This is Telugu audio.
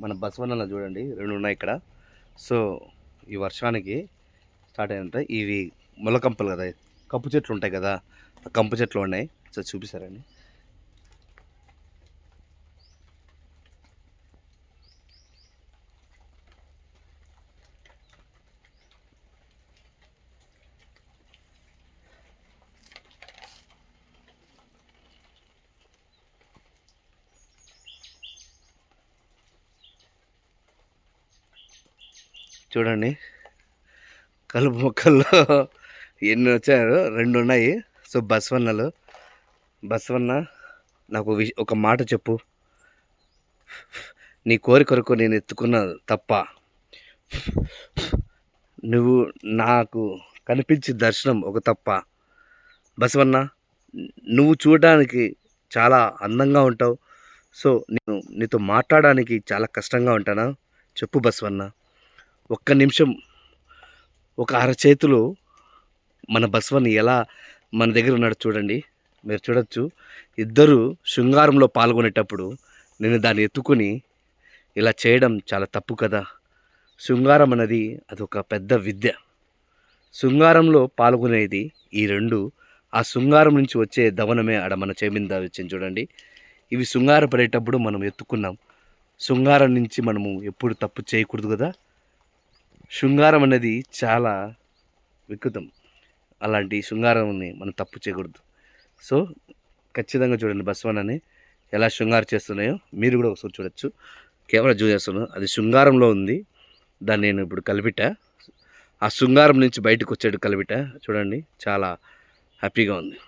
మన బసవన్నలో చూడండి రెండు ఉన్నాయి ఇక్కడ. సో ఈ వర్షానికి స్టార్ట్ అయినంత ఇవి మొలకంపలు కదా కప్పు చెట్లు ఉంటాయి కదా ఆ కంపు చెట్లు ఉన్నాయి. సో చూపిస్తారండి చూడండి. కలుపు మొక్కల్లో ఎన్ని వచ్చాయో రెండు ఉన్నాయి. సో బసవన్నలు. బసవన్న నాకు విష ఒక మాట చెప్పు. నీ కోరికొరకు నేను ఎత్తుకున్న తప్ప నువ్వు నాకు కనిపించి దర్శనం ఒక తప్ప. బసవన్న నువ్వు చూడడానికి చాలా అందంగా ఉంటావు. సో నేను నీతో మాట్లాడడానికి చాలా కష్టంగా ఉంటానా? చెప్పు బసవన్న. ఒక్క నిమిషం ఒక అరచేతిలో మన బసవని ఎలా మన దగ్గర ఉన్నాడు చూడండి. మీరు చూడొచ్చు. ఇద్దరు శృంగారంలో పాల్గొనేటప్పుడు నేను దాన్ని ఎత్తుకొని ఇలా చేయడం చాలా తప్పు కదా. శృంగారం అనేది అదొక పెద్ద విద్య. శృంగారంలో పాల్గొనేది ఈ రెండు. ఆ శృంగారం నుంచి వచ్చే దవనమే ఆడ మన చేమింద వచ్చింది చూడండి. ఇవి శృంగారపడేటప్పుడు మనం ఎత్తుకున్నాం. శృంగారం నుంచి మనము ఎప్పుడు తప్పు చేయకూడదు కదా. శృంగారం అనేది చాలా వికృతం. అలాంటి శృంగారంని మనం తప్పు చేయకూడదు. సో ఖచ్చితంగా చూడండి బస్వన్నని ఎలా శృంగారం చేస్తున్నాయో మీరు కూడా ఒకసారి చూడొచ్చు. కేవలం చూసేస్తున్నాను చేస్తున్నాను. అది శృంగారంలో ఉంది. దాన్ని నేను ఇప్పుడు కలిపిట. ఆ శృంగారం నుంచి బయటకు వచ్చాడు కలిపిట. చూడండి చాలా హ్యాపీగా ఉంది.